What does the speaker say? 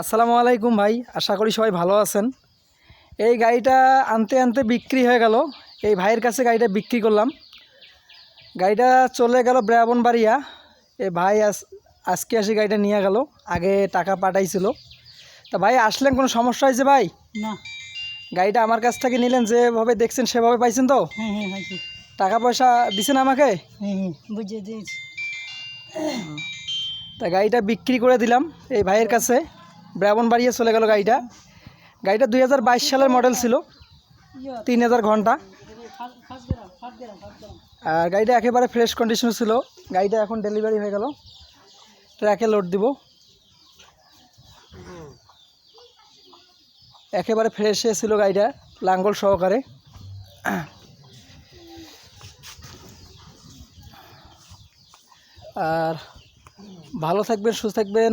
আসসালামু আলাইকুম ভাই আশা করি সবাই ভালো আছেন। এই গাড়িটা আনতে আনতে বিক্রি হয়ে গেল। এই ভাইয়ের কাছে গাড়িটা বিক্রি করলাম। গাড়িটা চলে গেল ব্রাহ্মণবাড়িয়া। এই ভাই আজ আজকে এসে গাড়িটা নিয়ে গেল। আগে টাকা পাঠাইছিল। তা ভাই আসলেন কোনো সমস্যা হয়েছে ভাই? না। গাড়িটা আমার কাছ থেকে নিলেন যেভাবে দেখছেন সেভাবে পাইছেন তো? হ্যাঁ হ্যাঁ টাকা পয়সা দিছেন আমাকে? হ্যাঁ দিয়েছি। তা গাড়িটা বিক্রি করে দিলাম এই ভাইয়ের কাছে। ব্রাহ্মণবাড়িয়া চলে গেল গাড়িটা। গাড়িটা দু হাজার বাইশ সালের মডেল ছিল। তিন হাজার ঘণ্টা। আর গাড়িটা একেবারে ফ্রেশ কন্ডিশন ছিল। গাড়িটা এখন ডেলিভারি হয়ে গেল। ট্র্যাকে লোড দিব। একেবারে ফ্রেশ ছিল গাড়িটা, লাঙ্গল সহকারে। আর ভালো থাকবেন, সুস্থ থাকবেন।